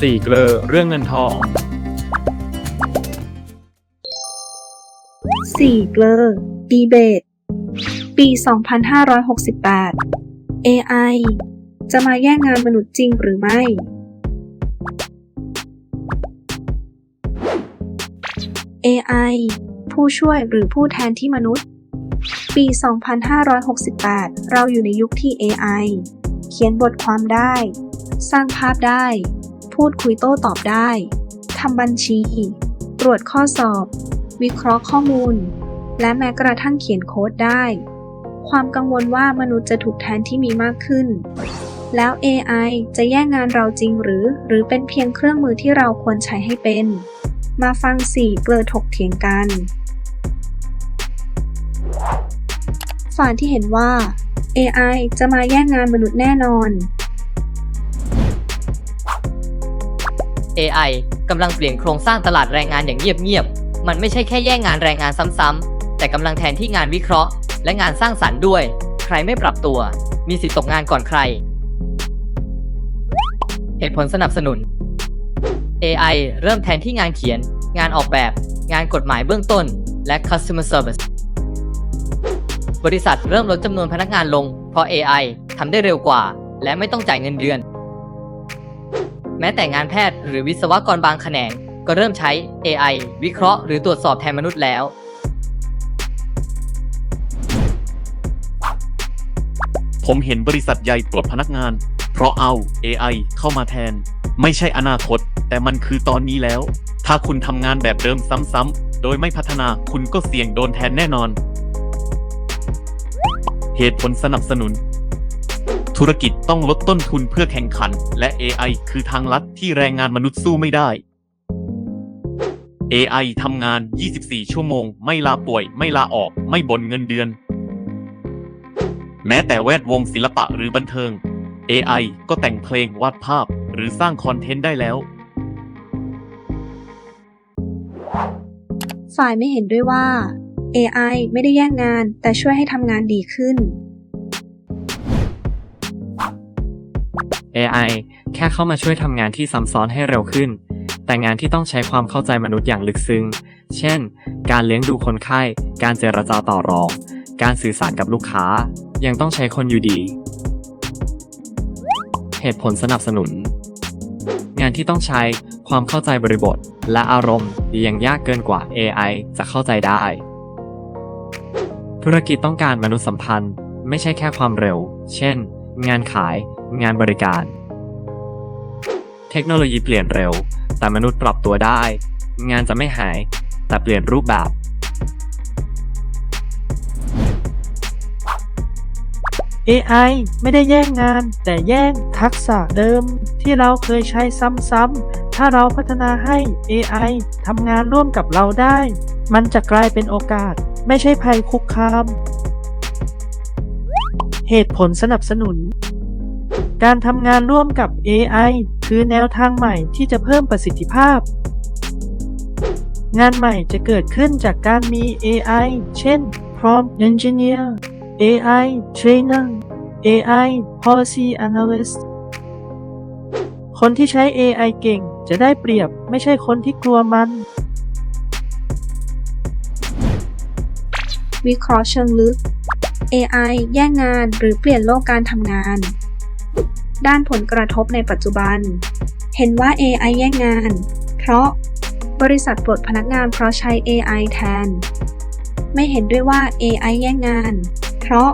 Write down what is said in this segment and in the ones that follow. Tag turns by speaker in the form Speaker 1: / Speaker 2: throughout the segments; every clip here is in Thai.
Speaker 1: สี่เกลอเรื่องเงินทอง
Speaker 2: 4เกลอดีเบต ปี 2568 AI จะมาแย่งงานมนุษย์จริงหรือไม่ AI ผู้ช่วยหรือผู้แทนที่มนุษย์ ปี 2568 เราอยู่ในยุคที่ AI เขียนบทความได้ สร้างภาพได้ พูดคุยโต้ตอบได้ทำบัญชี ตรวจข้อสอบ วิเคราะห์ข้อมูล และแม้กระทั่งเขียนโค้ดได้ ความกังวลว่ามนุษย์จะถูกแทนที่มีมากขึ้น แล้ว AI จะแย่งงานเราจริงหรือ หรือเป็นเพียงเครื่องมือที่เราควรใช้ให้เป็น มาฟังสี่เกลอถกเถียงกัน ฝ่ายที่เห็นว่า AI จะมาแย่งงานมนุษย์แน่นอน
Speaker 3: AI กำลังเปลี่ยนโครงสร้างตลาดแรงงานอย่างเงียบๆ มันไม่ใช่แค่แย่งงานแรงงานซ้ำๆ แต่กำลังแทนที่งานวิเคราะห์ และงานสร้างสรรค์ด้วย ใครไม่ปรับตัว มีสิทธิ์ตกงานก่อนใคร เหตุผลสนับสนุน AI เริ่มแทนที่งานเขียน งานออกแบบ งานกฎหมายเบื้องต้น และ customer service บริษัทเริ่มลดจำนวนพนักงานลง เพราะ AI ทำได้เร็วกว่า และไม่ต้องจ่ายเงินเดือน แม้แต่งานแพทย์หรือวิศวกรบางแขนง ก็เริ่มใช้ AI วิเคราะห์หรือตรวจสอบแทนมนุษย์แล้ว
Speaker 4: ผมเห็นบริษัทใหญ่ปลดพนักงาน เพราะเอา AI เข้ามาแทน ไม่ใช่อนาคต แต่มันคือตอนนี้แล้ว ถ้าคุณทำงานแบบเดิมซ้ำๆโดยไม่พัฒนาคุณก็เสี่ยงโดนแทนแน่นอน เหตุผลสนับสนุน ธุรกิจต้องลดต้นทุนเพื่อแข่งขัน และ AI คือทางลัดที่แรงงานมนุษย์สู้ไม่ได้ AI ทำงาน 24 ชั่วโมง ไม่ลาป่วย ไม่ลาออก ไม่บ่นเงินเดือน แม้แต่แวดวงศิลปะหรือบันเทิง AI ก็แต่งเพลงวาดภาพ หรือสร้างคอนเทนต์ได้แล้ว
Speaker 2: ฝ่ายไม่เห็นด้วยว่า AI ไม่ได้แย่งงานแต่ช่วยให้ทำงานดีขึ้น
Speaker 5: AI แค่เข้ามาช่วยทำงานที่ซับซ้อนให้เร็วขึ้น แต่งานที่ต้องใช้ความเข้าใจมนุษย์อย่างลึกซึ้ง เช่น การเลี้ยงดูคนไข้ การเจรจาต่อรอง การสื่อสารกับลูกค้า ยังต้องใช้คนอยู่ดี เหตุผลสนับสนุน งานที่ต้องใช้ความเข้าใจบริบท และอารมณ์ยังยากเกินกว่า AI จะเข้าใจได้ ธุรกิจต้องการมนุษยสัมพันธ์ ไม่ใช่แค่ความเร็ว เช่น งานขาย งานบริการ เทคโนโลยีเปลี่ยนเร็ว แต่มนุษย์ปรับตัวได้ งานจะไม่หาย แต่เปลี่ยนรูปแบบ
Speaker 6: AI ไม่ได้แย่งงาน แต่แย่งทักษะเดิม ที่เราเคยใช้ซ้ำๆ ถ้าเราพัฒนาให้ AI ทำงานร่วมกับเราได้ มันจะกลายเป็นโอกาส ไม่ใช่ภัยคุกคาม เหตุผลสนับสนุน การทำงานร่วมกับ AI คือแนวทางใหม่ที่จะเพิ่มประสิทธิภาพ งานใหม่จะเกิดขึ้นจากการมี AI เช่น Prompt Engineer AI Trainer AI Policy Analyst คนที่ใช้ AI เก่งจะได้เปรียบไม่ใช่คนที่กลัวมัน
Speaker 2: วิเคราะห์เชิงลึก AI แย่งงานหรือเปลี่ยนโลกการทำงาน ด้านผลกระทบในปัจจุบัน เห็นว่า AI แย่งงาน เพราะบริษัทปลดพนักงานเพราะใช้ AI แทน ไม่เห็นด้วยว่า AI แย่งงาน เพราะ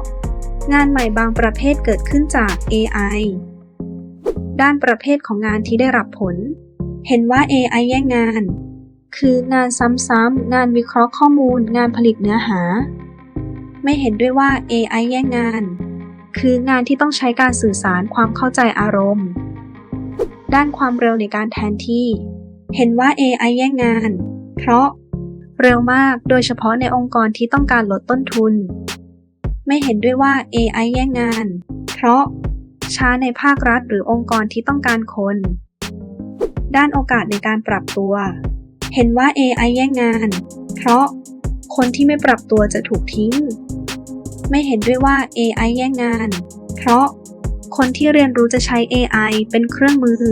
Speaker 2: งานใหม่บางประเภทเกิดขึ้นจาก AI ด้านประเภทของงานที่ได้รับผล เห็นว่า AI แย่งงาน คืองานซ้ำๆ งานวิเคราะห์ข้อมูล งานผลิตเนื้อหา ไม่เห็นด้วยว่า AI แย่งงาน คืองานที่ต้องใช้การสื่อสารความเข้าใจอารมณ์ ด้านความเร็วในการแทนที่ เห็นว่า AI แย่งงาน เพราะ เร็วมากโดยเฉพาะในองค์กรที่ต้องการลดต้นทุน ไม่เห็นด้วยว่า AI แย่งงาน เพราะ ช้าในภาครัฐหรือองค์กรที่ต้องการคน ด้านโอกาสในการปรับตัว เห็นว่า AI แย่งงาน เพราะ คนที่ไม่ปรับตัวจะถูกทิ้ง ไม่เห็นด้วยว่า AI แย่งงาน เพราะคนที่เรียนรู้จะใช้ AI เป็นเครื่องมือ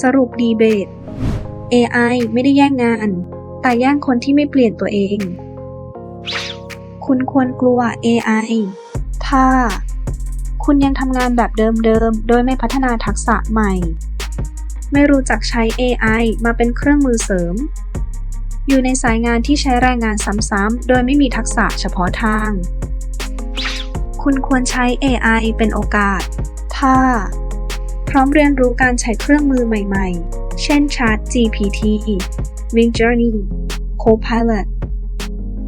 Speaker 2: สรุปดีเบต AI ไม่ได้แย่งงาน แต่แย่งคนที่ไม่เปลี่ยนตัวเอง คุณควรกลัว AI ถ้า คุณยังทำงานแบบเดิมๆ โดยไม่พัฒนาทักษะใหม่ ไม่รู้จักใช้ AI มาเป็นเครื่องมือเสริม อยู่ในสายงานที่ใช้แรงงานซ้ำๆ โดยไม่มีทักษะเฉพาะทาง คุณควรใช้ AI เป็นโอกาส ถ้า พร้อมเรียนรู้การใช้เครื่องมือใหม่ๆ เช่น Chat GPT Midjourney Copilot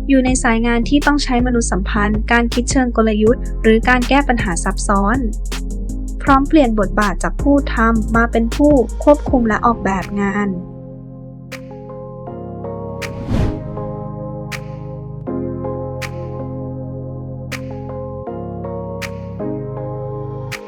Speaker 2: อยู่ในสายงานที่ต้องใช้มนุษยสัมพันธ์ การคิดเชิงกลยุทธ์ หรือการแก้ปัญหาซับซ้อน พร้อมเปลี่ยนบทบาทจากผู้ทำมาเป็นผู้ควบคุมและออกแบบงาน